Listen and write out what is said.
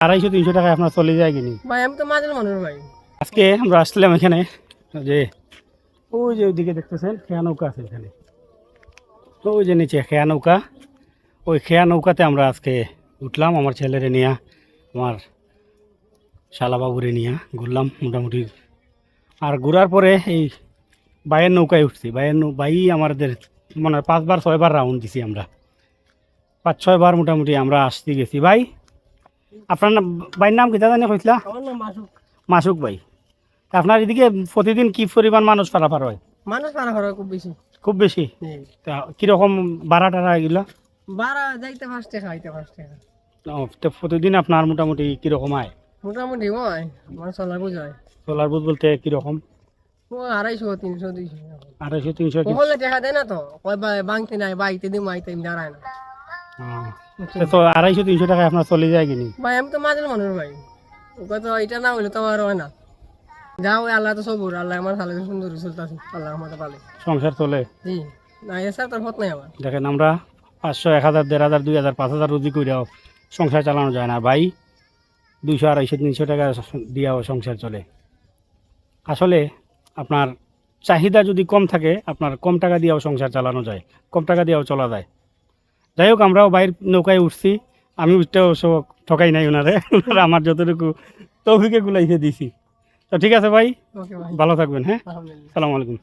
আড়াইশো তিনশো টাকায় আপনার চলে যায় কিনি। ভাই আমি তো মাঝের মানুষ ভাই। আজকে আমরা আসলাম এখানে যে ওই যে ওইদিকে দেখতেছেন খেয়া নৌকা আছে এখানে। ওই যে নিচে খেয়া নৌকা ওই খেয়া নৌকাতে আমরা আজকে উঠলাম আমার ছেলেরে নিয়ে আমার শালাবাবুরে নিয়ে ঘুরলাম মোটামুটি। আর ঘোরার পরে এই বাইয়ের নৌকায় উঠছি। বাইয়ের নৌ বাই আমাদের মানে পাঁচবার ছয়বার রাউন্ড দিছি আমরা। পাঁচ ছয়বার মোটামুটি আমরা আসতে গেছি। ভাই আপনার বাইর নাম কিতা জানি নাম মাসুক। মাসুক ভাই। আপনার এদিকে প্রতিদিন কি পরিমাণ মানুষ পারাপার হয়? মানুষ পারা করা খুব বেশি। খুব বেশি? তা কীরকম ভাড়া টাড়া এগুলো? বারা যাইতে পাঁচ টাকা আইতে পাঁচ টাকা। তো প্রতিদিন আপনার মোটামুটি কীরকম আয়? মোটামুটি ওই আমার চলার বুঝায় সোলার বুথ বলতে কীরকম? আড়াইশো তিনশো দুইশো। আড়াইশো তিনশো টাকা দেয় না তো? বাংতে নাই বাইতে দিম আইতে দাঁড়ায় না। তা তো আড়াইশো তিনশো টাকায় আপনার চলে যায় কিনি ভাই আমি তো মাঝের মানুষ ভাই। তো এটা না হইলে তো আমার হয় না। যা ওই আল্লাহ তো সবুর। আল্লাহ আমার সালে সুন্দর চলতেছে আল্লাহ আমাদের পালে। সংসার চলে? জি। না এসে তোর হত নাই আমার। দেখেন আমরা পাঁচশো এক হাজার দেড় হাজার দুই হাজার পাঁচ হাজার রুজি করিয়াও সংসার চালানো যায় না। ভাই দুইশো আড়াইশো তিনশো টাকা দিয়াও সংসার চলে। আসলে আপনার চাহিদা যদি কম থাকে আপনার কম টাকা দিয়েও সংসার চালানো যায়। কম টাকা দিয়েও চলা যায়। যাই হোক আমরাও বাইর নৌকায় উঠছি। আমি উঠতে সব ঠকাই নাই ওনারে। ওনারা আমার যতটুকু তৌফিকে গুলাইছে দিছি তো ঠিক আছে ভাই ভালো থাকবেন হ্যাঁ? সালামালাইকুম সালাম আলাইকুম।